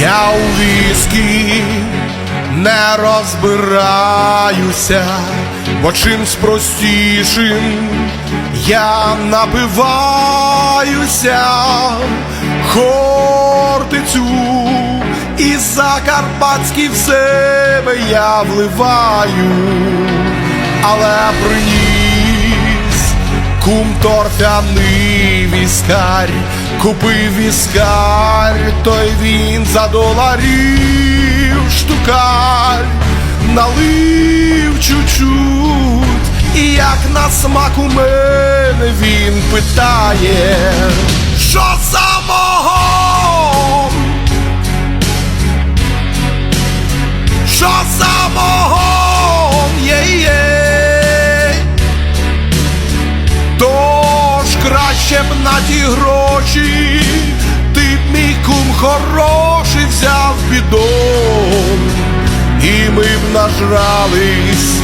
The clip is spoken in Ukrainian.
Я у віскі не розбираюся, бо чимсь простішим я напиваюся, хортицю і закарпатський в себе я вливаю, але приніс кум торфяний віскарь, купив віскарь, той він за доларів штукарь, налив чуть-чуть, і як на смак у мене він питає, що за мого? Що за мого? Є-є. Тож краще б на ті гроші, хороший взяв бідон, і ми б нажрались